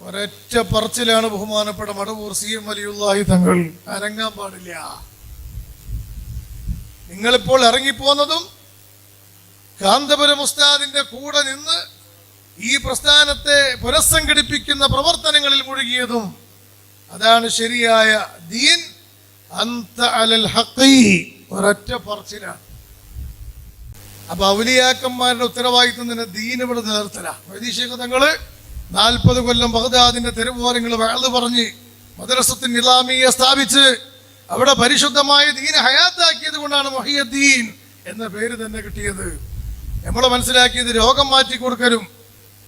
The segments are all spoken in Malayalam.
ഒരൊറ്റ പറച്ചിലാണ് ബഹുമാനപ്പെട്ട മടവൂർ സി എം വലിയുള്ളാഹി തങ്ങൾ. അരങ്ങാൻ പാടില്ല. നിങ്ങളിപ്പോൾ ഇറങ്ങിപ്പോന്നതും കാന്തപുരം ഉസ്താദിന്റെ കൂടെ നിന്ന് ഈ പ്രസ്ഥാനത്തെ പുനഃസംഘടിപ്പിക്കുന്ന പ്രവർത്തനങ്ങളിൽ മുഴുകിയതും അതാണ് ശരിയായ ദീൻ. അന്ത അലൽ ഒരൊറ്റ പറച്ചിലാണ്. അപ്പൊ ഔലിയാക്കന്മാരുടെ ഉത്തരവാദിത്വം തന്നെ ദീൻ ഇവിടെ നിലനിർത്തല വൈദേശിക തങ്ങൾ നാൽപ്പത് കൊല്ലം ബഗ്ദാദിന്റെ തെരുവോരങ്ങൾ വഴത് പറഞ്ഞ് മദ്രസത്തിൻ ഇലാമിയെ സ്ഥാപിച്ച് അവിടെ പരിശുദ്ധമായ ദീന ഹയാത്താക്കിയത് കൊണ്ടാണ് മൊഹിയദ്ദീൻ എന്ന പേര് തന്നെ കിട്ടിയത്. നമ്മളെ മനസ്സിലാക്കിയത് രോഗം മാറ്റി കൊടുക്കലും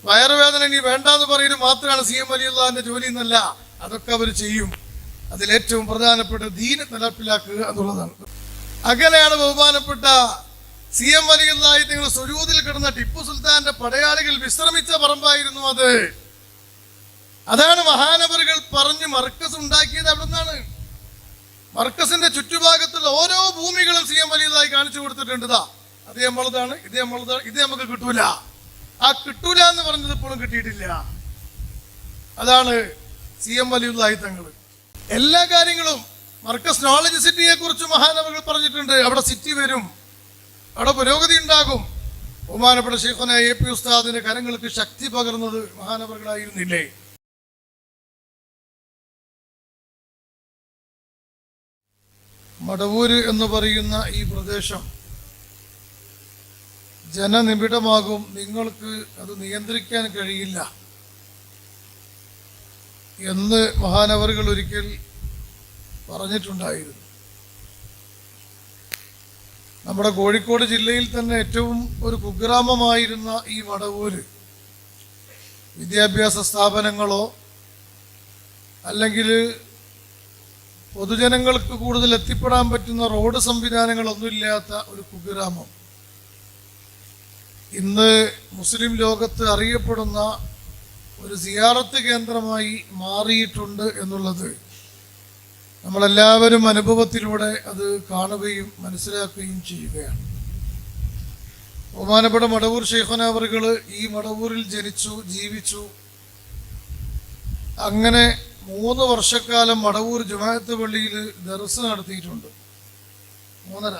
വയറുവേദന ഇനി വേണ്ടാന്ന് പറയലും മാത്രമാണ് സി എം അലിയുള്ളാന്റെ ജോലി എന്നല്ല അതൊക്കെ അവർ ചെയ്യും. അതിലേറ്റവും പ്രധാനപ്പെട്ട ദീന നടപ്പിലാക്കുക എന്നുള്ളതാണ്. അങ്ങനെയാണ് ബഹുമാനപ്പെട്ട സി എം വലിയതായി നിങ്ങൾ സ്വരൂതിൽ കിടന്ന ടിപ്പു സുൽത്താന്റെ പടയാളികൾ വിശ്രമിച്ച പറമ്പായിരുന്നു അത്. അതാണ് മഹാനവറുകൾ പറഞ്ഞ് മർക്കസ് ഉണ്ടാക്കിയത് അവിടെ നിന്നാണ് മർക്കസിന്റെ ചുറ്റുഭാഗത്തുള്ള ഓരോ ഭൂമികളും സി എം വലിയതായി കാണിച്ചു കൊടുത്തിട്ടുണ്ട്. അത് നമ്മളതാണ് ഇത് നമ്മളതാണ് ഇത് നമുക്ക് കിട്ടൂല. ആ കിട്ടൂല എന്ന് പറഞ്ഞത് ഇപ്പോഴും കിട്ടിയിട്ടില്ല. അതാണ് സി എം വലിയതായി തങ്ങൾ. എല്ലാ കാര്യങ്ങളും മർക്കസ് നോളജ് സിറ്റിയെ കുറിച്ച് മഹാനവകൾ പറഞ്ഞിട്ടുണ്ട്. അവിടെ സിറ്റി വരും. അവിടെ പുരോഗതി ഉണ്ടാകും. ബഹുമാനപ്പെട്ട ശേഖനായ എ പി ഉസ്താദിന്റെ കരങ്ങൾക്ക് ശക്തി പകർന്നത് മഹാനവറുകളായിരുന്നില്ലേ മടവൂര് എന്ന് പറയുന്ന ഈ പ്രദേശം ജനനിബിഡമാകും. നിങ്ങൾക്ക് അത് നിയന്ത്രിക്കാൻ കഴിയില്ല. എന്ന് മഹാനവറുകൾ ഒരിക്കൽ പറഞ്ഞിട്ടുണ്ടായിരുന്നു. നമ്മുടെ കോഴിക്കോട് ജില്ലയിൽ തന്നെ ഏറ്റവും ഒരു കുഗ്രാമമായിരുന്ന ഈ വടവൂര് വിദ്യാഭ്യാസ സ്ഥാപനങ്ങളോ അല്ലെങ്കിൽ പൊതുജനങ്ങൾക്ക് കൂടുതൽ എത്തിപ്പെടാൻ പറ്റുന്ന റോഡ് സംവിധാനങ്ങളൊന്നുമില്ലാത്ത ഒരു കുഗ്രാമം. ഇന്ന് മുസ്ലിം ലോകത്ത് അറിയപ്പെടുന്ന ഒരു സിയാറത്ത് കേന്ദ്രമായി മാറിയിട്ടുണ്ട് എന്നുള്ളത് നമ്മളെല്ലാവരും അനുഭവത്തിലൂടെ അത് കാണുകയും മനസ്സിലാക്കുകയും ചെയ്യുകയാണ്. ബഹുമാനപ്പെട്ട മടവൂർ ഷെയ്ഖനാവറുകൾ ഈ മടവൂരിൽ ജനിച്ചു ജീവിച്ചു. അങ്ങനെ മൂന്ന് വർഷക്കാലം മടവൂർ ജുമായത്ത് പള്ളിയിൽ ദർസ് നടത്തിയിട്ടുണ്ട്. മൂന്നര?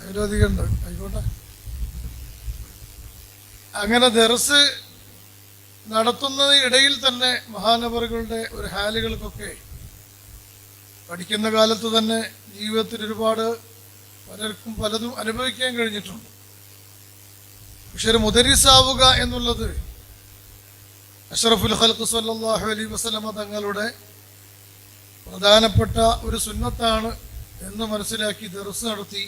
അതിലധികം ഉണ്ട്. ആയിക്കോട്ടെ. അങ്ങനെ ദർസ് നടത്തുന്ന ഇടയിൽ തന്നെ മഹാനവറുകളുടെ ഒരു ഹാലുകൾക്കൊക്കെ പഠിക്കുന്ന കാലത്ത് തന്നെ ജീവിതത്തിൽ ഒരുപാട് പലർക്കും പലതും അനുഭവിക്കാൻ കഴിഞ്ഞിട്ടുണ്ട്. പക്ഷെ ഒരു മുദരിസാവുക എന്നുള്ളത് അഷറഫുൽ ഹൽക്ക് സല്ലാഹു അലൈ വസല്ലമ തങ്ങളുടെ പ്രധാനപ്പെട്ട ഒരു സുന്നത്താണ് എന്ന് മനസ്സിലാക്കി ദർസ് നടത്തി.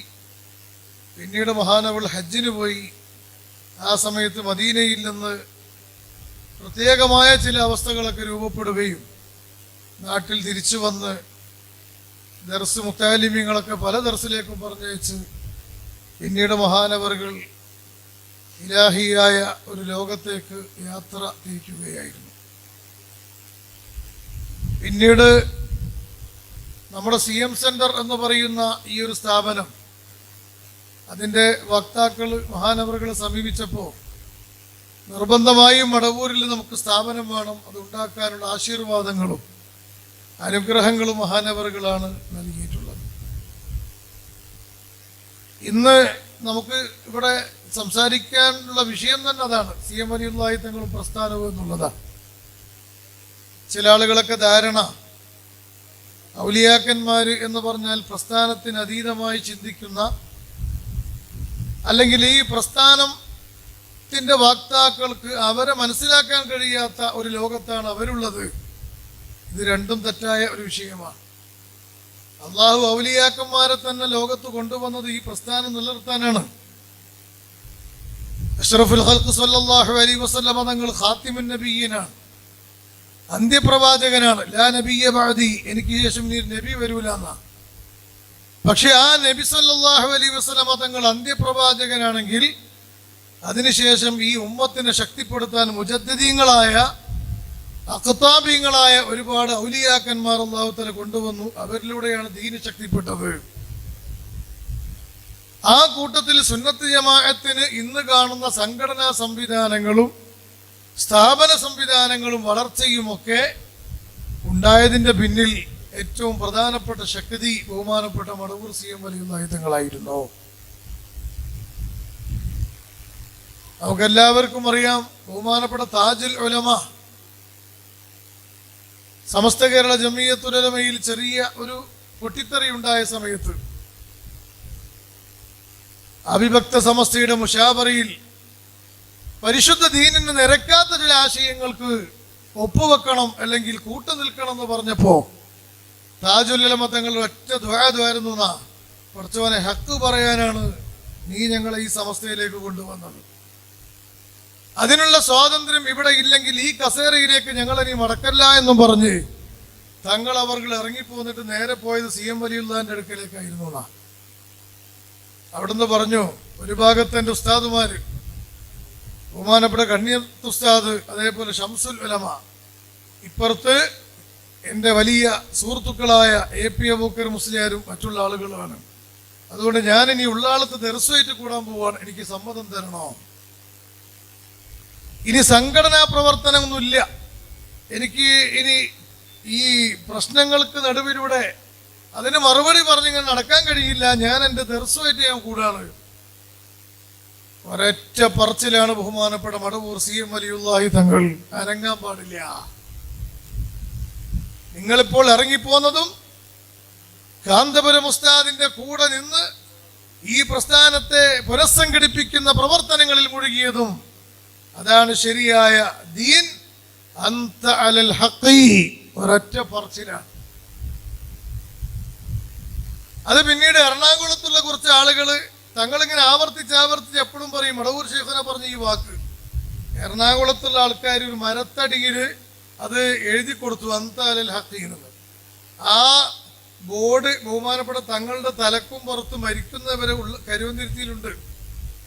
പിന്നീട് മഹാനവൾ ഹജ്ജിന് പോയി. ആ സമയത്ത് മദീനയിൽ നിന്ന് പ്രത്യേകമായ ചില അവസ്ഥകളൊക്കെ രൂപപ്പെടുകയും നാട്ടിൽ തിരിച്ചു വന്ന് ദർസ് മുത്താലിമ്യങ്ങളൊക്കെ പല ദർസിലേക്കും പറഞ്ഞയച്ച് പിന്നീട് മഹാനവറുകൾ ഇലാഹിയായ ഒരു ലോകത്തേക്ക് യാത്ര തിരിക്കുകയായിരുന്നു. പിന്നീട് നമ്മുടെ സി എം സെന്റർ എന്ന് പറയുന്ന ഈ ഒരു സ്ഥാപനം അതിന്റെ വക്താക്കൾ മഹാനവറുകളെ സമീപിച്ചപ്പോൾ നിർബന്ധമായും മടവൂരിൽ നമുക്ക് സ്ഥാപനം വേണം. അത് ഉണ്ടാക്കാനുള്ള ആശീർവാദങ്ങളും അനുഗ്രഹങ്ങളും മഹാനവറുകളാണ് നൽകിയിട്ടുള്ളത്. ഇന്ന് നമുക്ക് ഇവിടെ സംസാരിക്കാനുള്ള വിഷയം തന്നെ അതാണ്. സി എം അലിയുള്ളായി തങ്ങളും പ്രസ്ഥാനവും എന്നുള്ളതാണ്. ചില ആളുകളൊക്കെ ധാരണ ഔലിയാക്കന്മാർ എന്ന് പറഞ്ഞാൽ പ്രസ്ഥാനത്തിന് അതീതമായി ചിന്തിക്കുന്ന അല്ലെങ്കിൽ ഈ പ്രസ്ഥാനത്തിന്റെ വാക്താക്കൾക്ക് അവരെ മനസ്സിലാക്കാൻ കഴിയാത്ത ഒരു ലോകത്താണ് അവരുള്ളത്. ഇത് രണ്ടും തെറ്റായ ഒരു വിഷയമാണ്. അള്ളാഹു ഔലിയാക്കന്മാരെ തന്നെ ലോകത്ത് കൊണ്ടുവന്നത് ഈ പ്രസ്ഥാനം നിലനിർത്താനാണ്. അഷ്റഫുൽ ഹൽക്ക് സല്ലല്ലാഹു അലൈഹി വസല്ലമ തങ്ങൾ ഖാത്തിമുൻ നബീനാണ് അന്ത്യപ്രവാചകനാണ്. ലാ നബിയെ ബഅദി. എനിക്ക് ശേഷം നീ നബി വരൂല പക്ഷെ ആ നബി സല്ലാഹു അലൈഹി വസല്ലമ തങ്ങൾ അന്ത്യപ്രവാചകനാണെങ്കിൽ അതിനുശേഷം ഈ ഉമ്മത്തിനെ ശക്തിപ്പെടുത്താൻ മുജദ്ദീങ്ങളായ അഖത്താബീങ്ങളായ ഒരുപാട് ഔലിയാക്കന്മാർ അള്ളാഹുത്തല കൊണ്ടുവന്നു. അവരിലൂടെയാണ് ദീന് ശക്തിപ്പെട്ടത്. ആ കൂട്ടത്തിൽ സുന്നത്ത് ജമാഅത്തിന് ഇന്ന് കാണുന്ന സംഘടനാ സംവിധാനങ്ങളും സ്ഥാപന സംവിധാനങ്ങളും വളർച്ചയും ഒക്കെ ഉണ്ടായതിന്റെ പിന്നിൽ ഏറ്റവും പ്രധാനപ്പെട്ട ശക്തി ബഹുമാനപ്പെട്ട മടവൂർ സി എം വലിയ ആയുധങ്ങളായിരുന്നു നമുക്കെല്ലാവർക്കും അറിയാം ബഹുമാനപ്പെട്ട താജുൽ ഉലമ. സമസ്ത കേരള ജമീയത്തുലമയിൽ ചെറിയ ഒരു പൊട്ടിത്തെറി ഉണ്ടായ സമയത്ത് അവിഭക്ത സമസ്തയുടെ മുഷാബറയിൽ പരിശുദ്ധ ദീനിന് നിരക്കാത്ത ചില ആശയങ്ങൾക്ക് ഒപ്പുവെക്കണം അല്ലെങ്കിൽ കൂട്ടു നിൽക്കണം എന്ന് പറഞ്ഞപ്പോ താജുല്ലമ തങ്ങൾ ഒറ്റ ദ്വാരമായിരുന്നു എന്നാ. കുറച്ചവനെ ഹക്ക് പറയാനാണ് നീ ഞങ്ങളെ ഈ സമസ്തയിലേക്ക് കൊണ്ടുവന്നത്. അതിനുള്ള സ്വാതന്ത്ര്യം ഇവിടെ ഇല്ലെങ്കിൽ ഈ കസേരയിലേക്ക് ഞങ്ങൾ ഇനി മടക്കല്ല എന്നും പറഞ്ഞ് തങ്ങൾ അവർ ഇറങ്ങിപ്പോന്നിട്ട് നേരെ പോയത് സി എം വലിയുള്ളതിന്റെ അടുക്കലേക്കായിരുന്നു അവിടുന്ന് പറഞ്ഞു ഒരു ഭാഗത്ത് എന്റെ ഉസ്താദുമാര് ബഹുമാനപ്പെട്ട കണ്ണിയത്ത് ഉസ്താദ് അതേപോലെ ഷംസുൽ ഉലമ ഇപ്പുറത്ത് എന്റെ വലിയ സുഹൃത്തുക്കളായ എ പി അബൂക്കർ മുസ്ലിയാരും മറ്റുള്ള ആളുകളുമാണ്. അതുകൊണ്ട് ഞാൻ ഇനി ഉള്ളാളത്ത് ദർശമായിട്ട് കൂടാൻ പോവാണ് എനിക്ക് സമ്മതം തരണോ? ഇനി സംഘടനാ പ്രവർത്തനമൊന്നുമില്ല. എനിക്ക് ഇനി ഈ പ്രശ്നങ്ങൾക്ക് നടുവിലൂടെ അതിന് മറുപടി പറഞ്ഞു നടക്കാൻ കഴിയില്ല. ഞാൻ എന്റെ തെർസുമായിട്ട് ഞാൻ കൂടാണ്. ഒരൊറ്റ പറച്ചിലാണ് ബഹുമാനപ്പെട്ട മടവൂർ സി എം വലിയുള്ളാഹി തങ്ങൾ അനങ്ങാൻ പാടില്ല. നിങ്ങളിപ്പോൾ ഇറങ്ങിപ്പോന്നതും കാന്തപുരം ഉസ്താദിന്റെ കൂടെ നിന്ന് ഈ പ്രസ്ഥാനത്തെ പുനഃസംഘടിപ്പിക്കുന്ന പ്രവർത്തനങ്ങളിൽ മുഴുകിയതും അതാണ് ശരിയായ ദീൻ. അന്ത അലൽ ഹഖീ ഒരൊറ്റ പറച്ചിലാണ്. അത് പിന്നീട് എറണാകുളത്തുള്ള കുറച്ച് ആളുകൾ തങ്ങളിങ്ങനെ ആവർത്തിച്ച് ആവർത്തിച്ച് എപ്പോഴും പറയും. മടവൂർ ശേഖനെ പറഞ്ഞ ഈ വാക്ക്. എറണാകുളത്തുള്ള ആൾക്കാർ ഒരു മരത്തടിയിൽ അത് എഴുതി കൊടുത്തു അന്താലൽ ഹക്കീന്നത് ആ ബോർഡ് ബഹുമാനപ്പെട്ട തങ്ങളുടെ തലക്കും പുറത്ത് മരിക്കുന്നവരെ ഉള്ള കരുവന്തിരുത്തിയിലുണ്ട്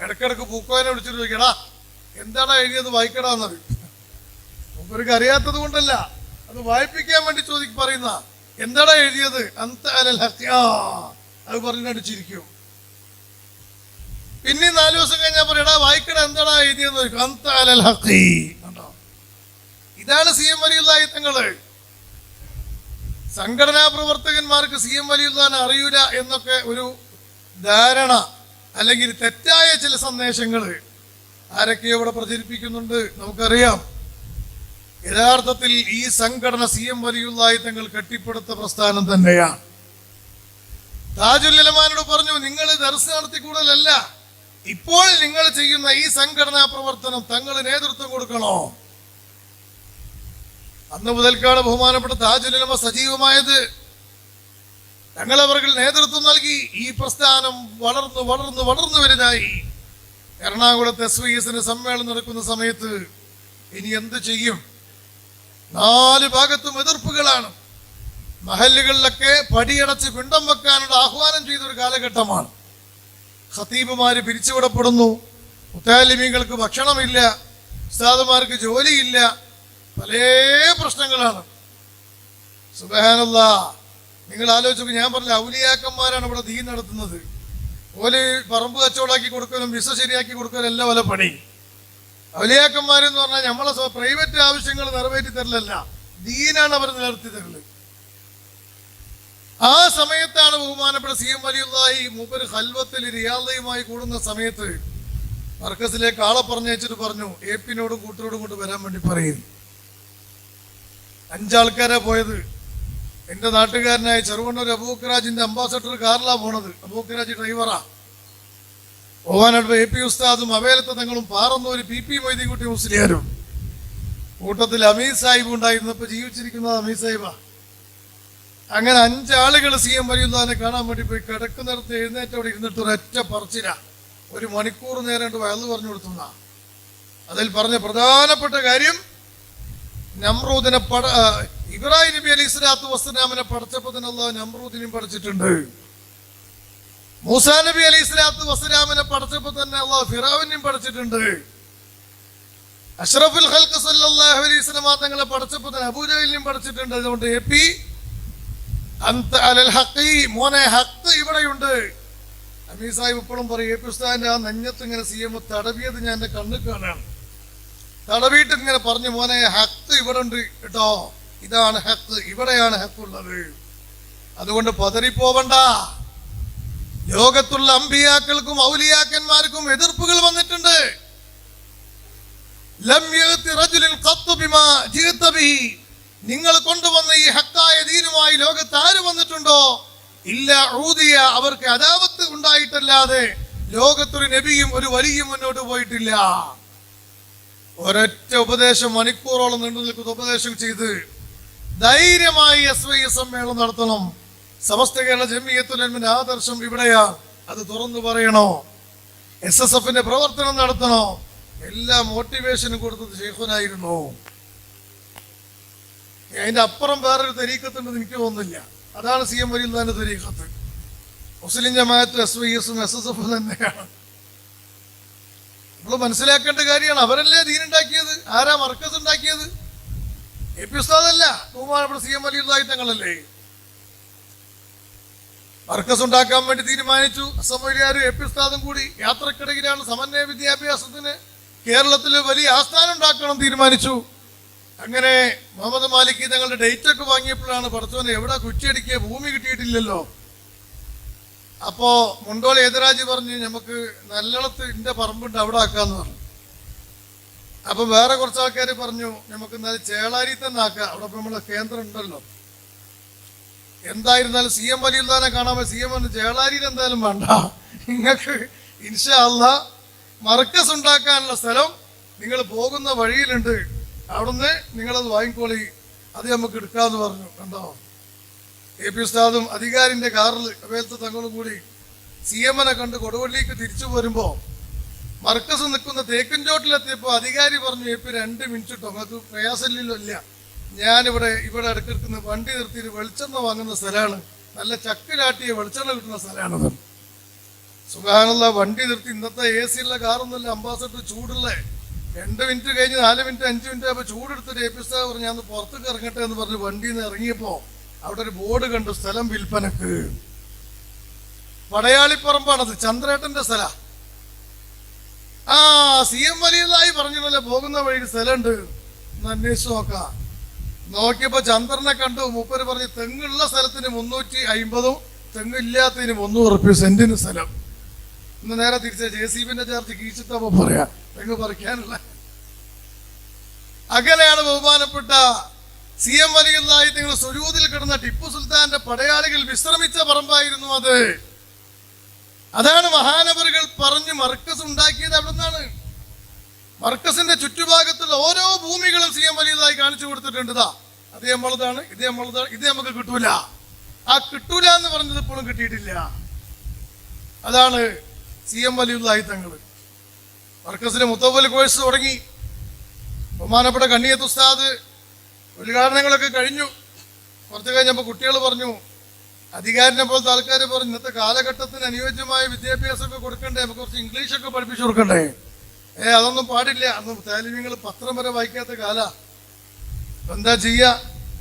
ഇടക്കിടക്ക് പൂക്കോനെ വിളിച്ചിട്ട് ചോദിക്കടാ എന്താടാ എഴുതിയത് വായിക്കടാന്നത് മൂപ്പർക്ക് അറിയാത്തത് കൊണ്ടല്ല അത് വായിപ്പിക്കാൻ വേണ്ടി ചോദി പറയുന്ന എന്താടാ എഴുതിയത്? അത് പറഞ്ഞിട്ട് ചിരിക്കും പിന്നെ നാല് ദിവസം കഴിഞ്ഞാൽ പറയടാ വായിക്കട എന്താടാ എഴുതിയെന്ന് ചോദിക്കും. കണ്ടോ? ഇതാണ് സി എം വലിയുള്ളായി തങ്ങൾ സംഘടനാ പ്രവർത്തകന്മാർക്ക് സി എം വലിയുള്ളാനെ അറിയൂല എന്നൊക്കെ ഒരു ധാരണ അല്ലെങ്കിൽ തെറ്റായ ചില സന്ദേശങ്ങൾ ആരൊക്കെയോ ഇവിടെ പ്രചരിപ്പിക്കുന്നുണ്ട്. നമുക്കറിയാം. യഥാർത്ഥത്തിൽ ഈ സംഘടന സി എം വലിയുള്ളായി തങ്ങൾ കെട്ടിപ്പടുത്ത പ്രസ്ഥാനം തന്നെയാണ്. താജുൽ താജുല്ലമാനോട് പറഞ്ഞു നിങ്ങൾ ദർശനം നടത്തി കൂടുതലല്ല. ഇപ്പോൾ നിങ്ങൾ ചെയ്യുന്ന ഈ സംഘടനാ പ്രവർത്തനം തങ്ങൾ നേതൃത്വം കൊടുക്കണോ? അന്ന് മുതൽക്കാണ് ബഹുമാനപ്പെട്ട താജുലമ സജീവമായത്. അവർക്ക് നേതൃത്വം നൽകി. ഈ പ്രസ്ഥാനം വളർന്നു വളർന്നു വളർന്നു വലുതായി. എറണാകുളത്ത് എസ് വി എസിന് സമ്മേളനം നടക്കുന്ന സമയത്ത് ഇനി എന്ത് ചെയ്യും? നാല് ഭാഗത്തും എതിർപ്പുകളാണ്. മഹല്ലുകളിലൊക്കെ പടിയടച്ച് പിണ്ടം വെക്കാനുള്ള ആഹ്വാനം ചെയ്ത ഒരു കാലഘട്ടമാണ്. ഖത്തീബുമാര് പിരിച്ചുവിടപ്പെടുന്നു. മുത്താലിമീങ്ങൾക്ക് ഭക്ഷണമില്ല. ഉസ്താദുമാർക്ക് ജോലിയില്ല. പല പ്രശ്നങ്ങളാണ്. സുബഹാനുള്ള നിങ്ങൾ ആലോചിച്ചു ഞാൻ പറഞ്ഞ ഔലിയാക്കന്മാരാണ് ഇവിടെ ദീൻ നടത്തുന്നത്. ഓൽ പറമ്പ് കച്ചവടാക്കി കൊടുക്കലും വിസ ശരിയാക്കി കൊടുക്കലും എല്ലാം വല്ല പണി. അവലിയാക്കന്മാരെന്ന് പറഞ്ഞാൽ നമ്മളെ പ്രൈവറ്റ് ആവശ്യങ്ങൾ നിറവേറ്റി തരലല്ല. ദീനാണ് അവർ നിലനിർത്തി തരൽ. ആ സമയത്താണ് ബഹുമാനപ്പെട്ട സി എം വലിയുള്ളതായി മൂപ്പര് ഹൽവത്തിൽ റിയാദയുമായി കൂടുന്ന സമയത്ത് മർക്കസിലേക്ക് ആളെ പറഞ്ഞയച്ചിട്ട് പറഞ്ഞു എ പിന്നോടും കൂട്ടരോടും കൊണ്ട് വരാൻ വേണ്ടി പറയുന്നു അഞ്ചാൾക്കാരാ പോയത്. എന്റെ നാട്ടുകാരനായ ചെറുവണ്ണൂർ അബൂക്കരാജിന്റെ അംബാസഡർ കാറിലാണ് പോണത്. അബൂക്കറാജ് ഡ്രൈവറാ. ഓവാനടുപ്പ് എ പി ഉസ്താദും അവേലത്തെ തങ്ങളും പാറന്നൂര് പി പി മൊയ്തീൻകുട്ടി മുസ്ലിയാരും. കൂട്ടത്തിൽ അമീർ സാഹിബ് ഉണ്ടായിരുന്നപ്പോൾ ജീവിച്ചിരിക്കുന്നത് അമീർ സാഹിബാ. അങ്ങനെ അഞ്ചാളുകൾ സി എം വരിയുന്നതിനെ കാണാൻ വേണ്ടി പോയി കിടക്കുന്നിടത്ത് എഴുന്നേറ്റ് അവിടെ ഇരുന്നിട്ട് ഒരൊറ്റ പറച്ചില. ഒരു മണിക്കൂർ നേരം വയലു പറഞ്ഞു കൊടുത്തുന്ന. അതിൽ പറഞ്ഞ പ്രധാനപ്പെട്ട കാര്യം നമ്രൂദിനെ പട ഇബ്രാഹിം നബി അലി സ്വലാത്തു വസ്സലാമിനെ പഠിച്ചപ്പോൾ തന്നെ അള്ളാഹു നമ്രൂദിനെയും പഠിച്ചിട്ടുണ്ട്. മൂസാ നബി അലി സ്വലാത്തു വസ്സലാമിനെ പഠിച്ചപ്പോൾ തന്നെ അള്ളാഹു ഫിറാവിനെയും പഠിച്ചിട്ടുണ്ട്. അഷ്റഫുൽ ഖൽഖ് സല്ലല്ലാഹു അലൈഹി വസല്ലം തങ്ങളെ പഠിച്ചപ്പോൾ തന്നെ അബൂജഹലിനെയും പഠിച്ചിട്ടുണ്ട്. അതുകൊണ്ട് എ പി അന്ത അലൽ ഹഖി മോനെ ഹഖ് ഇവിടെയുണ്ട്. അമീർ സാഹിബ് ഇപ്പോഴും പറയും എ പി ഉസ്താദിന്റെ ആ നെഞ്ഞത്ത് ഇങ്ങനെ സി എം തടവിയത് ഞാൻ എന്റെ കണ്ണിൽ കാണാണ്. തടവിയിട്ട് ഇങ്ങനെ പറഞ്ഞു മോനെ ഹഖ് ഇവിടെ ഉണ്ട് കേട്ടോ. ഇതാണ് ഹക്ക് ഇവിടെയാണ് ഹക്കുള്ളത്. അതുകൊണ്ട് പതറിപ്പോവണ്ട. ലോകത്തുള്ള അമ്പിയാക്കൾക്കും ഔലിയാക്കന്മാർക്കും എതിർപ്പുകൾ വന്നിട്ടുണ്ട്. നിങ്ങൾ കൊണ്ടുവന്ന ഈ ഹക്കായ ദീനുമായി ലോകത്ത് ആര് വന്നിട്ടുണ്ടോ? ഇല്ല ഊതിയ അവർക്ക് അദാവത്ത് ഉണ്ടായിട്ടല്ലാതെ ലോകത്തൊരു നബിയും ഒരു വലിയും മുന്നോട്ട് പോയിട്ടില്ല. ഒരൊറ്റ ഉപദേശം മണിക്കൂറോളം നീണ്ടു നിൽക്കുന്ന ഉപദേശം ചെയ്ത് ധൈര്യമായി എസ് വൈ എസ് സമ്മേളനം നടത്തണം. സമസ്ത കേരള ജമിയത്തുലന്മിന്റെ ആദർശം ഇവിടെയാ അത് തുറന്നു പറയണോ? എസ് എസ് എഫിന്റെ പ്രവർത്തനം നടത്തണോ? എല്ലാ മോട്ടിവേഷനും കൊടുത്തത് ഷെയ്ഖുനായിരുന്നു അതിന്റെ അപ്പുറം വേറൊരു തരീക്കത്തുണ്ടെന്ന് എനിക്ക് തോന്നുന്നില്ല. അതാണ് സി എം വലിയ തെരീക്കത്ത്. മുസ്ലിം ജമാഅത്തും എസ് വൈ എസും എസ് എസ് എഫും തന്നെയാണ്. നമ്മൾ മനസ്സിലാക്കേണ്ട കാര്യമാണ്. അവരല്ലേ ദീനുണ്ടാക്കിയത്? ആരാ മർക്കസ് ഉണ്ടാക്കിയത് ഉസ്താദല്ല തങ്ങളല്ലേ? മർക്കസ് ഉണ്ടാക്കാൻ വേണ്ടി തീരുമാനിച്ചു. അസമലിയാരും എ പി ഉസ്താദും കൂടി യാത്രക്കിടയിലാണ് സമന്വയ വിദ്യാഭ്യാസത്തിന് കേരളത്തിൽ വലിയ ആസ്ഥാനം ഉണ്ടാക്കണം തീരുമാനിച്ചു. അങ്ങനെ മുഹമ്മദ് മാലിക് തങ്ങളുടെ ഡേറ്റ് ഒക്കെ വാങ്ങിയപ്പോഴാണ് പറച്ചോനെ എവിടെ കുറ്റിയടിക്കുക ഭൂമി കിട്ടിയിട്ടില്ലല്ലോ. അപ്പോ മുണ്ടോൾ ഏതരാജ് പറഞ്ഞു നമുക്ക് നല്ലളത്ത് ഇന്റെ പറമ്പുണ്ട് അവിടെ ആക്കാന്ന് പറഞ്ഞു. അപ്പൊ വേറെ കുറച്ച് ആൾക്കാർ പറഞ്ഞു നമുക്ക് എന്നാൽ ചേളാരി തന്നെ ആക്കാം. അവിടെ ഇപ്പൊ നമ്മളെ കേന്ദ്രം ഉണ്ടല്ലോ. എന്തായിരുന്നാലും സി എം വലിയുല്ലാനെ കാണാൻ സി എം പറഞ്ഞു ചേളാരിയിൽ എന്തായാലും വേണ്ട. നിങ്ങൾക്ക് ഇൻഷാ അല്ല മർക്കസ് ഉണ്ടാക്കാനുള്ള സ്ഥലം നിങ്ങൾ പോകുന്ന വഴിയിലുണ്ട്. അവിടുന്ന് നിങ്ങളത് വാങ്ങിക്കോളി. അത് നമുക്ക് എടുക്കാന്ന് പറഞ്ഞു. കണ്ടോ? എ പി ഉസ്താദും അധികാരിന്റെ കാറിൽ അവയത്ത് തങ്ങളും കൂടി സി എമ്മിനെ കണ്ട് കൊടുവള്ളിക്ക് തിരിച്ചു പോരുമ്പോ മർക്കസ് നിൽക്കുന്ന തേക്കുംചോട്ടിലെത്തിയപ്പോൾ അധികാരി പറഞ്ഞു ഇപ്പം രണ്ട് മിനിറ്റ് ഇട്ടോ അത് പ്രയാസമില്ലല്ലോ ഞാനിവിടെ ഇവിടെ ഇടയ്ക്കിടക്കുന്ന വണ്ടി നിർത്തിയിട്ട് വെളിച്ചെണ്ണ വാങ്ങുന്ന സ്ഥലമാണ്. നല്ല ചക്കിലാട്ടിയ വെളിച്ചെണ്ണ കിട്ടുന്ന സ്ഥലമാണത്. സുഖാനുള്ള വണ്ടി നിർത്തി ഇന്നത്തെ എ സി ഉള്ള കാറൊന്നുമില്ല അംബാസഡർ ചൂടുള്ള. രണ്ട് മിനിറ്റ് കഴിഞ്ഞ് നാല് മിനിറ്റ് അഞ്ച് മിനിറ്റ് ആയപ്പോൾ ചൂടെടുത്തിട്ട് എ പി പറഞ്ഞു ഞാൻ പുറത്തേക്ക് ഇറങ്ങട്ടെ എന്ന് പറഞ്ഞ് വണ്ടിയിൽ നിന്ന് ഇറങ്ങിയപ്പോ അവിടെ ഒരു ബോർഡ് കണ്ടു സ്ഥലം വിൽപ്പനക്ക്. പടയാളിപ്പറമ്പാണത് ചന്ദ്രേട്ടന്റെ സ്ഥല. ആ സി എം വലിയതായി പറഞ്ഞല്ലോ പോകുന്ന വഴി സ്ഥലമുണ്ട്. അന്വേഷിച്ച് നോക്കാം. നോക്കിയപ്പോ ചന്ദ്രനെ കണ്ടു. മൂപ്പര് പറഞ്ഞു തെങ്ങുള്ള സ്ഥലത്തിന് മുന്നൂറ്റി അയിമ്പതും തെങ്ങില്ലാത്തതിന് മുന്നൂറ് റുപ്യ സെന്റിന് സ്ഥലം. ഇന്ന് നേരെ തിരിച്ച ജെ സി ബിന്റെ ചാർജ് കീച്ചിട്ടപ്പോ പറയാ. തെങ്ങ് പറിക്കാനുള്ള. അകലെയാണ് ബഹുമാനപ്പെട്ട സി എം വലിയതായി നിങ്ങൾ സുരൂതിൽ കിടന്ന ടിപ്പു സുൽത്താന്റെ പടയാളികൾ വിശ്രമിച്ച പറമ്പായിരുന്നു അത്. അതാണ് മഹാനവറുകൾ പറഞ്ഞ് മർക്കസ് ഉണ്ടാക്കിയത് അവിടെ നിന്നാണ് മർക്കസിന്റെ ചുറ്റുഭാഗത്തുള്ള ഓരോ ഭൂമികളും സി എം വലിയതായി കാണിച്ചു കൊടുത്തിട്ടുണ്ട് ഇതാ അത് നമ്മളതാണ് ഇത് നമ്മളതാണ് ഇത് നമുക്ക് കിട്ടൂല. ആ കിട്ടൂല എന്ന് പറഞ്ഞത് ഇപ്പോഴും കിട്ടിയിട്ടില്ല. അതാണ് സി എം വലിയതായി തങ്ങൾ. മർക്കസിന്റെ മുത്തവൽ കോഴ്സ് തുടങ്ങി. ബഹുമാനപ്പെട്ട കണ്ണിയത്ത് ഉസ്താദ് ഉദ്ഘാടനങ്ങളൊക്കെ കഴിഞ്ഞു. കുറച്ച് കഴിഞ്ഞപ്പോൾ കുട്ടികൾ പറഞ്ഞു അധികാരിനെ പോലത്തെ ആൾക്കാർ പറഞ്ഞു ഇന്നത്തെ കാലഘട്ടത്തിന് അനുയോജ്യമായ വിദ്യാഭ്യാസമൊക്കെ കൊടുക്കണ്ടേ? നമുക്ക് കുറച്ച് ഇംഗ്ലീഷൊക്കെ പഠിപ്പിച്ചു കൊടുക്കണ്ടേ? ഏ അതൊന്നും പാടില്ല. അന്ന് താലിമ്യങ്ങൾ പത്രം വരെ വായിക്കാത്ത കാല. എന്താ ചെയ്യുക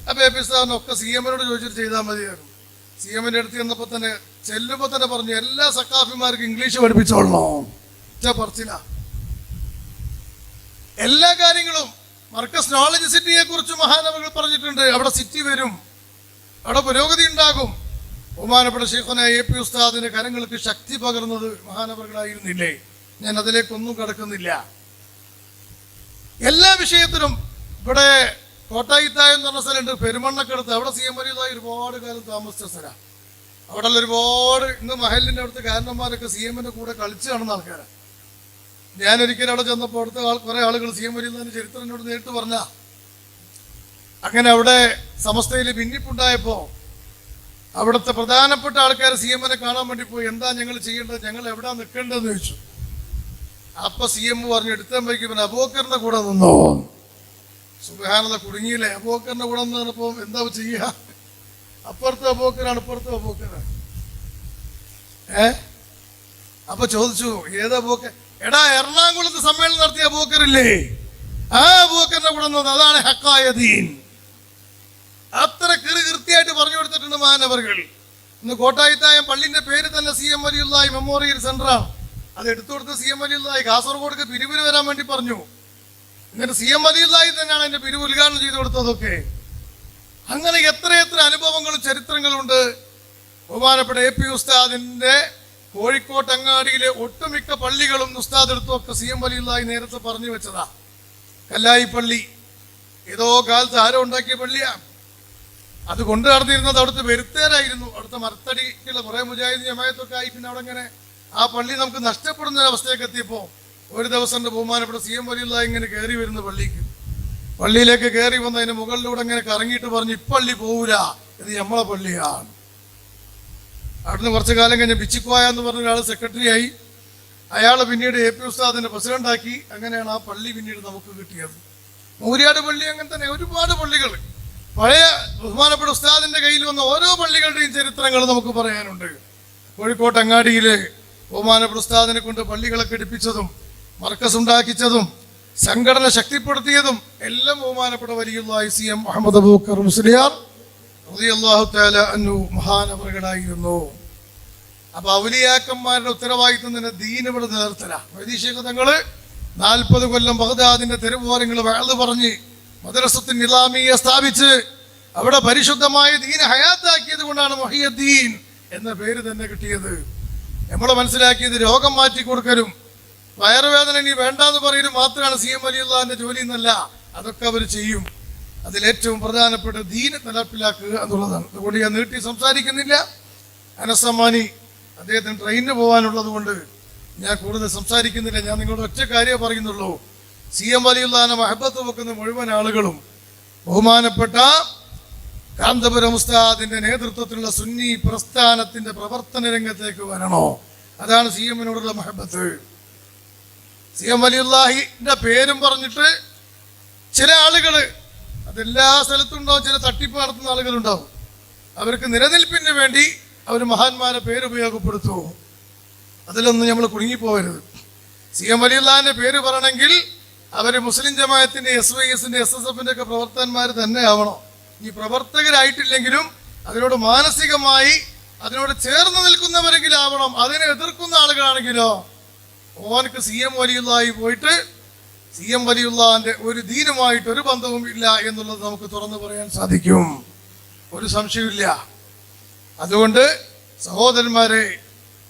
അപ്പം എ പി സാറിനൊക്കെ സി എമ്മിനോട് ചോദിച്ചിട്ട് ചെയ്താൽ മതിയായിരുന്നു. സി എമ്മിന്റെ അടുത്ത് ചെന്നപ്പോൾ തന്നെ ചെല്ലുമ്പോൾ തന്നെ പറഞ്ഞു എല്ലാ സക്കാഫിമാർക്കും ഇംഗ്ലീഷ് പഠിപ്പിച്ചോളണോ. പറച്ചില്ല പറച്ചില. എല്ലാ കാര്യങ്ങളും മർക്കസ് നോളജ് സിറ്റിയെ കുറിച്ച് മഹാനവകൾ പറഞ്ഞിട്ടുണ്ട്. അവിടെ സിറ്റി വരും. അവിടെ പുരോഗതി ഉണ്ടാകും. ബഹുമാനപ്പെട്ട ഷെയ്ഖന എ പി ഉസ്താദിന്റെ കരങ്ങൾക്ക് ശക്തി പകർന്നത് മഹാനവറുകളായിരുന്നില്ലേ? ഞാൻ അതിലേക്കൊന്നും കടക്കുന്നില്ല. എല്ലാ വിഷയത്തിലും ഇവിടെ കോട്ടായിത്തായം എന്ന് പറഞ്ഞ സ്ഥലമുണ്ട്. പെരുമണ്ണക്കടുത്ത് അവിടെ സി എം വലിയതായി ഒരുപാട് കാലം താമസിച്ച സ്ഥലമാണ് അവിടെ ഒരുപാട് ഇന്ന് മഹലിന്റെ അടുത്ത് കാരണന്മാരൊക്കെ സി എമ്മിന്റെ കൂടെ കളിച്ചു കാണുന്ന ആൾക്കാരാണ് ഞാൻ ഒരിക്കലും അവിടെ ചെന്നപ്പോൾ അടുത്ത ആൾ കുറെ ആളുകൾ സി എം വലിയതിന്റെ ചരിത്രം എന്നോട് നേരിട്ട് പറഞ്ഞ. അങ്ങനെ അവിടെ സമസ്തയിൽ ഭിന്നിപ്പുണ്ടായപ്പോ അവിടുത്തെ പ്രധാനപ്പെട്ട ആൾക്കാർ സി എമ്മിനെ കാണാൻ വേണ്ടി പോയി. എന്താ ഞങ്ങൾ ചെയ്യേണ്ടത്? ഞങ്ങൾ എവിടാ നിൽക്കേണ്ടതെന്ന് ചോദിച്ചു. അപ്പൊ സി എം പറഞ്ഞു എടുത്തമ്പേക്ക് പിന്നെ അബോക്കറിന്റെ കൂടെ നിന്നോ. സുഖാനത കുടുങ്ങിയില്ലേ? അബോക്കറിന്റെ കൂടെ നിന്ന് പറഞ്ഞപ്പോ എന്താ ചെയ്യുക അപ്പുറത്തെ അബോക്കറാണ് ഇപ്പുറത്തെ അബോക്കറാണ് ഏ? അപ്പൊ ചോദിച്ചു ഏതാ അബോക്കർ എടാ എറണാകുളത്ത് സമ്മേളനം നടത്തിയ അബോക്കറില്ലേ ആ അബോക്കറിന്റെ കൂടെ അതാണ് ഹക്കായ ദീൻ മാനവറുകൾ ഇന്ന് കോട്ടായിത്തായം പള്ളിന്റെ പേര് തന്നെ സി എം വലിയുള്ളായി മെമ്മോറിയൽ സെന്ററാണ്. അത് എടുത്തു കൊടുത്ത് സി എം വലിയുള്ളായി കാസർഗോഡ്ക്ക് പിരിവിന് വരാൻ വേണ്ടി പറഞ്ഞു. എന്നിട്ട് സി എം അലിയുള്ളായി തന്നെയാണ് എന്റെ പിരിവ് ഉദ്ഘാടനം ചെയ്തു കൊടുത്തതൊക്കെ. അങ്ങനെ എത്രയെത്ര എത്ര അനുഭവങ്ങളും ചരിത്രങ്ങളും ഉണ്ട് ബഹുമാനപ്പെട്ട എ പി ഉസ്താദിന്റെ കോഴിക്കോട്ട് അങ്ങാടിയിലെ ഒട്ടുമിക്ക പള്ളികളും ഉസ്താദ് എടുത്തൊക്കെ സി എം വലിയുള്ളായി നേരത്തെ പറഞ്ഞു വെച്ചതാ. കല്ലായി പള്ളി ഏതോ കാലത്ത് ആരോ ഉണ്ടാക്കിയ പള്ളിയാ. അത് കൊണ്ടു നടന്നിരുന്നത് അവിടുത്തെ വെരുത്തേരായിരുന്നു. അവിടുത്തെ മരത്തടിക്കുള്ള കുറെ മുജാഹിദ് ജമായത്തൊക്കെ ആയി. പിന്നെ അവിടെ ഇങ്ങനെ ആ പള്ളി നമുക്ക് നഷ്ടപ്പെടുന്ന അവസ്ഥയൊക്കെ എത്തിയപ്പോ ഒരു ദിവസം ബഹുമാനപ്പെട്ട സി എം വലിയുള്ള ഇങ്ങനെ കയറി വരുന്ന പള്ളിക്ക്. പള്ളിയിലേക്ക് കയറി വന്ന് അതിന് മുകളിലൂടെ ഇങ്ങനെ കറങ്ങിയിട്ട് പറഞ്ഞു ഇപ്പള്ളി പോവൂല. ഇത് നമ്മളെ പള്ളിയാണ്. അവിടുന്ന് കുറച്ചു കാലം കഴിഞ്ഞ് ബിച്ചിക്കോയ എന്ന് പറഞ്ഞ ഒരാൾ സെക്രട്ടറി ആയി. അയാൾ പിന്നീട് എ പി ഉസ്താദിന്റെ പ്രസിഡന്റാക്കി. അങ്ങനെയാണ് ആ പള്ളി പിന്നീട് നമുക്ക് കിട്ടിയത്. മൂര്യാട് പള്ളി അങ്ങനെ തന്നെ ഒരുപാട് പള്ളികൾ. പഴയ ബഹുമാനപ്പെട്ട ഉസ്താദിന്റെ കയ്യിൽ വന്ന ഓരോ പള്ളികളുടെയും ചരിത്രങ്ങൾ നമുക്ക് പറയാനുണ്ട്. കോഴിക്കോട്ട് അങ്ങാടിയിലെ ബഹുമാനപ്പെട്ട ഉസ്താദിനെ കൊണ്ട് പള്ളികളെ എടുപ്പിച്ചതും മർക്കസ് ഉണ്ടാക്കിച്ചതും സംഘടന ശക്തിപ്പെടുത്തിയതും എല്ലാം ബഹുമാനപ്പെട്ട വലിയുള്ള സി എം മുഹമ്മദ് അബൂക്കർ മുസ്ലിയാർ റളിയല്ലാഹു തആല അന്നു മഹാനവറുകളായിരുന്നു. അപ്പൊ ഔലിയാക്കന്മാരുടെ ഉത്തരവാദിത്വം തന്നെ ദീൻ ഇവിടെ നേർത്തല വൈദേശിക തങ്ങൾ നാൽപ്പത് കൊല്ലം ബഗ്ദാദിന്റെ തെരുവോരങ്ങൾ വഴത് പറഞ്ഞ് മദ്രസത്തിൻ ഇലാമിയ സ്ഥാപിച്ച് അവിടെ പരിശുദ്ധമായ ദീൻ ഹയാത്താക്കിയത് കൊണ്ടാണ് മൊഹിയദ്ദീൻ എന്ന പേര് തന്നെ കിട്ടിയത്. നമ്മൾ മനസ്സിലാക്കിയത് രോഗം മാറ്റി കൊടുക്കലും വയറുവേദന ഇനി വേണ്ടാന്ന് പറയലും മാത്രമാണ് സി എം അലിയുള്ളാന്റെ ജോലി എന്നല്ല അതൊക്കെ അവർ ചെയ്യും. അതിലേറ്റവും പ്രധാനപ്പെട്ട ദീൻ നടപ്പിലാക്കുക എന്നുള്ളതാണ്. അതുകൊണ്ട് ഞാൻ നീട്ടി സംസാരിക്കുന്നില്ല. അനസമാനി അദ്ദേഹത്തിന് ട്രെയിനിന് പോകാനുള്ളത് കൊണ്ട് ഞാൻ കൂടുതൽ സംസാരിക്കുന്നില്ല. ഞാൻ നിങ്ങളോട് ഒറ്റ കാര്യമേ പറയുന്നുള്ളൂ. സി എം അലിയുള്ളാനെ മഹബത്ത് വെക്കുന്ന മുഴുവൻ ആളുകളും ബഹുമാനപ്പെട്ട കാന്തപുരം ഉസ്താദിന്റെ നേതൃത്വത്തിലുള്ള സുന്നി പ്രസ്ഥാനത്തിന്റെ പ്രവർത്തന രംഗത്തേക്ക് വരണോ? അതാണ് സി എമ്മിനോടുള്ള മഹബത്ത്. സി എം അലിയുള്ളാഹിന്റെ പേരും പറഞ്ഞിട്ട് ചില ആളുകൾ അതെല്ലാ സ്ഥലത്തും ഉണ്ടാവും ചില തട്ടിപ്പ് നടത്തുന്ന ആളുകളുണ്ടാവും. അവർക്ക് നിലനിൽപ്പിന് വേണ്ടി അവർ മഹാന്മാരെ പേര് ഉപയോഗപ്പെടുത്തു അതിലൊന്നും നമ്മൾ കുടുങ്ങിപ്പോകരുത് സി എം അലിയുള്ളാഹിന്റെ പേര് പറയണമെങ്കിൽ അവർ മുസ്ലിം ജമായത്തിന്റെ എസ് വൈ എസിന്റെ എസ് എസ് എഫിന്റെ ഒക്കെ പ്രവർത്തകന്മാർ തന്നെ ആവണം. ഈ പ്രവർത്തകരായിട്ടില്ലെങ്കിലും അതിനോട് മാനസികമായി അതിനോട് ചേർന്ന് നിൽക്കുന്നവരെങ്കിലും ആവണം. അതിനെ എതിർക്കുന്ന ആളുകളാണെങ്കിലോ ഓനക്ക് സി എം വലിയുള്ളായി പോയിട്ട് സി എം വലിയുള്ളാന്റെ ഒരു ദീനുമായിട്ട് ഒരു ബന്ധവും ഇല്ല എന്നുള്ളത് നമുക്ക് തുറന്നു പറയാൻ സാധിക്കും. ഒരു സംശയമില്ല അതുകൊണ്ട് സഹോദരന്മാരെ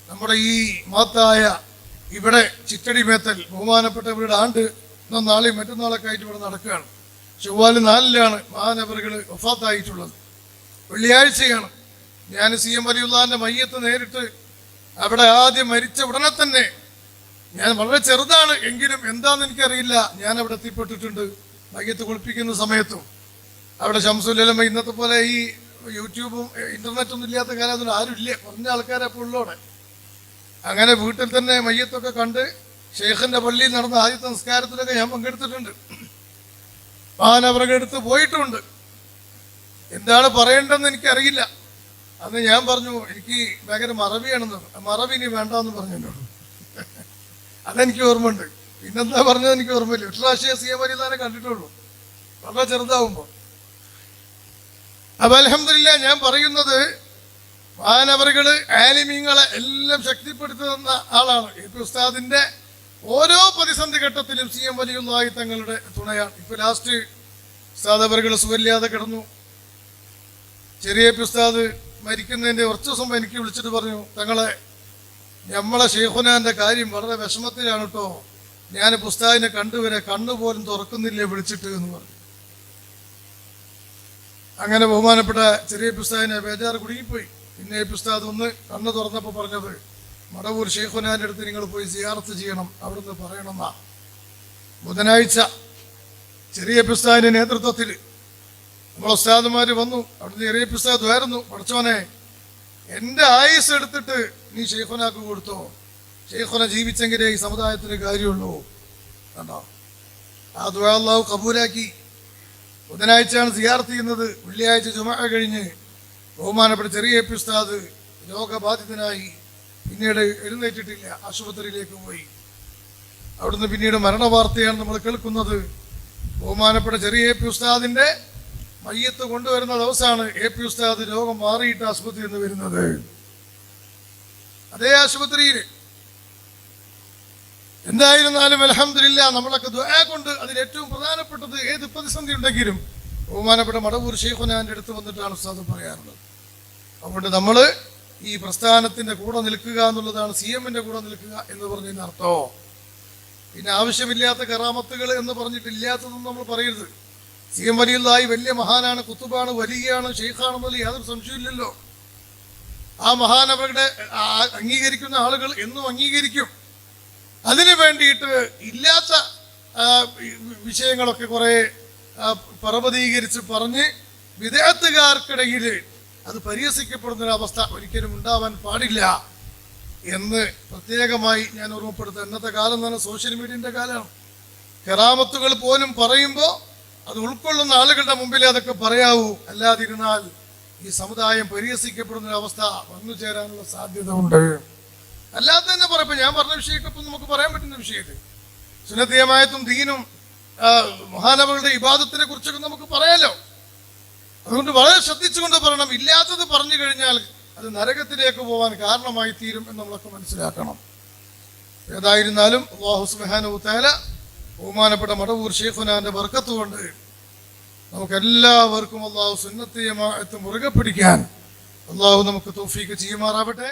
നമ്മുടെ ഈ മഹത്തായ ഇവിടെ ചിറ്റടി മേത്തൽ ബഹുമാനപ്പെട്ടവരുടെ ആണ്ട് നാളെയും മറ്റന്നാളൊക്കെ ആയിട്ട് ഇവിടെ നടക്കുകയാണ്. ചൊവ്വാൽ നാലിലാണ് മഹാനബറുകൾ വഫാത്തായിട്ടുള്ളത്. വെള്ളിയാഴ്ചയാണ്. ഞാൻ സി എം വലിയുള്ളാന്റെ മയ്യത്ത് നേരിട്ട് അവിടെ ആദ്യം മരിച്ച ഉടനെ തന്നെ ഞാൻ വളരെ ചെറുതാണ് എങ്കിലും എന്താണെന്ന് എനിക്കറിയില്ല. ഞാൻ അവിടെ എത്തിപ്പെട്ടിട്ടുണ്ട്. മയ്യത്ത് കുളിപ്പിക്കുന്ന സമയത്തും. അവിടെ ശംസുല്ലമ്മ ഇന്നത്തെ പോലെ ഈ യൂട്യൂബും ഇന്റർനെറ്റും ഒന്നും ഇല്ലാത്ത കാലം അതിൽ ആരും ഇല്ല കുറഞ്ഞ ആൾക്കാരെ അപ്പോൾ ഉള്ളോടെ അങ്ങനെ വീട്ടിൽ തന്നെ മയ്യത്തൊക്കെ കണ്ട് ഷെയ്ഖിന്റെ പള്ളിയിൽ നടന്ന ആദ്യത്തെ സംസ്കാരത്തിലൊക്കെ ഞാൻ പങ്കെടുത്തിട്ടുണ്ട്. മഹാനവരുടെ അടുത്ത് പോയിട്ടുണ്ട്. എന്താണ് പറയേണ്ടതെന്ന് എനിക്കറിയില്ല. അന്ന് ഞാൻ പറഞ്ഞു എനിക്ക് ഭയങ്കര മറവിയാണെന്ന്. മറവി ഇനി വേണ്ടെന്ന് പറഞ്ഞു എന്നോട്. അതെനിക്ക് ഓർമ്മയുണ്ട്. പിന്നെന്താ പറഞ്ഞത് എനിക്ക് ഓർമ്മയില്ല. പ്രാവശ്യം സി എം അരിതാനെ കണ്ടിട്ടുള്ളൂ. വളരെ ചെറുതാവുമ്പോൾ. അപ്പൊ അലഹമില്ല ഞാൻ പറയുന്നത് മാനവറുകൾ ആലിമീങ്ങളെ എല്ലാം ശക്തിപ്പെടുത്തി തന്ന ആളാണ്. എ പി ഉസ്താദിന്റെ ഓരോ പ്രതിസന്ധി ഘട്ടത്തിലും സി എം വലിയുള്ളായി തങ്ങളുടെ തുണയാണ് ഇപ്പൊ ലാസ്റ്റ് ഉസ്താദ് അവറുകൾ സുഖമില്ലാതെ കിടന്നു. ചെറിയ ഉസ്താദ് മരിക്കുന്നതിന്റെ കുറച്ച് ദിവസം എനിക്ക് വിളിച്ചിട്ട് പറഞ്ഞു തങ്ങളെ നമ്മളെ ഷെയ്ഖുനാന്റെ കാര്യം വളരെ വിഷമത്തിലാണ് കേട്ടോ ഞാൻ പുസ്താദിനെ കണ്ടുവരെ കണ്ണുപോലും തുറക്കുന്നില്ലേ വിളിച്ചിട്ട് എന്ന് പറഞ്ഞു. അങ്ങനെ ബഹുമാനപ്പെട്ട ചെറിയ പുസ്താദിനെ ബേജാറ് കുടുങ്ങിപ്പോയി. പിന്നെ പുസ്താദ് ഒന്ന് കണ്ണ് തുറന്നപ്പോൾ പറഞ്ഞത് മടവൂർ ഷെയ്ഖുനാന്റെ അടുത്ത് നിങ്ങൾ പോയി സിയാർത്ത് ചെയ്യണം അവിടുന്ന് പറയണമെന്നാ. ബുധനാഴ്ച ചെറിയ പിസ്താദിന്റെ നേതൃത്വത്തിൽ നമ്മൾ ഉസ്താദുമാർ വന്നു. അവിടുന്ന് ചെറിയ പിസ്താദ് വരുന്നു പഠിച്ചോനെ എന്റെ ആയുസ് എടുത്തിട്ട് നീ ഷെയ്ഖുനാക്ക് കൊടുത്തോ? ഷെയ്ഖുന ജീവിച്ചെങ്കിലേ ഈ സമുദായത്തിന് കാര്യമുള്ളൂ. കണ്ടോ? ആ അള്ളാഹു കബൂലാക്കി. ബുധനാഴ്ചയാണ് സിയാർത്ത് ചെയ്യുന്നത്. വെള്ളിയാഴ്ച ചുമ കഴിഞ്ഞ് ബഹുമാനപ്പെട്ട ചെറിയ പിസ്താദ് രോഗബാധിതനായി പിന്നീട് എഴുന്നേറ്റിട്ടില്ല ആശുപത്രിയിലേക്ക് പോയി. അവിടുന്ന് പിന്നീട് മരണ വാർത്തയാണ് നമ്മൾ കേൾക്കുന്നത്. ബഹുമാനപ്പെട്ട ചെറിയ എ പി ഉസ്താദിന്റെ മയ്യത്ത് കൊണ്ടുവരുന്ന ദിവസമാണ് എ പി ഉസ്താദ് രോഗം മാറിയിട്ട് ആശുപത്രിയിൽ നിന്ന് വരുന്നത്. അതേ ആശുപത്രിയിൽ എന്തായിരുന്നാലും അലഹമില്ല നമ്മളൊക്കെ ദ്വയ കൊണ്ട് അതിൽ ഏറ്റവും പ്രധാനപ്പെട്ടത് ഏത് പ്രതിസന്ധി ഉണ്ടെങ്കിലും ബഹുമാനപ്പെട്ട മടവൂർ ഷെയ്ഖുനാന്റെ അടുത്ത് വന്നിട്ടാണ് ഉസ്താദ് പറയാറുള്ളത്. അതുകൊണ്ട് നമ്മൾ ഈ പ്രസ്ഥാനത്തിന്റെ കൂടെ നിൽക്കുക എന്നുള്ളതാണ് സി എമ്മിന്റെ കൂടെ നിൽക്കുക എന്ന് പറഞ്ഞതിന് പിന്നെ ആവശ്യമില്ലാത്ത കറാമത്തുകൾ എന്ന് പറഞ്ഞിട്ട് പറഞ്ഞിട്ടില്ലാത്തതൊന്നും നമ്മൾ പറയരുത്. സി എം വലിയതായി വലിയ മഹാനാണ് കുത്തുബാണ് വലിയാണ് ഷെയ്ഖാണെന്നുള്ള യാതൊരു സംശയമില്ലല്ലോ ആ മഹാനവരുടെ അംഗീകരിക്കുന്ന ആളുകൾ എന്നും അംഗീകരിക്കും. അതിനു വേണ്ടിയിട്ട് ഇല്ലാത്ത വിഷയങ്ങളൊക്കെ കുറെ പർവതീകരിച്ച് പറഞ്ഞ് വിദേഹത്തുകാർക്കിടയിൽ അത് പരിഹസിക്കപ്പെടുന്ന ഒരു അവസ്ഥ ഒരിക്കലും ഉണ്ടാവാൻ പാടില്ല എന്ന് പ്രത്യേകമായി ഞാൻ ഓർമ്മപ്പെടുത്തുക ഇന്നത്തെ കാലം തന്നെ സോഷ്യൽ മീഡിയന്റെ കാലമാണ്. കെറാമത്തുകൾ പോലും പറയുമ്പോൾ അത് ഉൾക്കൊള്ളുന്ന ആളുകളുടെ മുമ്പിലേ അതൊക്കെ പറയാവൂ. അല്ലാതിരുന്നാൽ ഈ സമുദായം പരിഹസിക്കപ്പെടുന്ന ഒരു അവസ്ഥ വന്നു ചേരാനുള്ള സാധ്യത ഉണ്ട് അല്ലാതെ തന്നെ പറയപ്പോ ഞാൻ പറഞ്ഞ വിഷയമൊക്കെ ഇപ്പം നമുക്ക് പറയാൻ പറ്റുന്ന വിഷയത്തിൽ സുനത്തിയമായത്തും ദീനും മഹാനവരുടെ ഇബാദത്തിനെ കുറിച്ചൊക്കെ നമുക്ക് പറയാലോ? അതുകൊണ്ട് വളരെ ശ്രദ്ധിച്ചുകൊണ്ട് പറയണം. ഇല്ലാത്തത് പറഞ്ഞു കഴിഞ്ഞാൽ അത് നരകത്തിലേക്ക് പോകാൻ കാരണമായി തീരും എന്ന് നമ്മളൊക്കെ മനസ്സിലാക്കണം. ഏതായിരുന്നാലും അള്ളാഹു സുബ്ഹാനഹു തആല ബഹുമാനപ്പെട്ട മടവൂർ ഷെയ്ഖുനാന്റെ ബർക്കത്ത് കൊണ്ട് നമുക്ക് എല്ലാവർക്കും അള്ളാഹു സുന്നത്തിയമായത്ത് മുറുകെ പിടിക്കാൻ അള്ളാഹു നമുക്ക് തോഫീക്ക് ചെയ്യുമാറാവട്ടെ.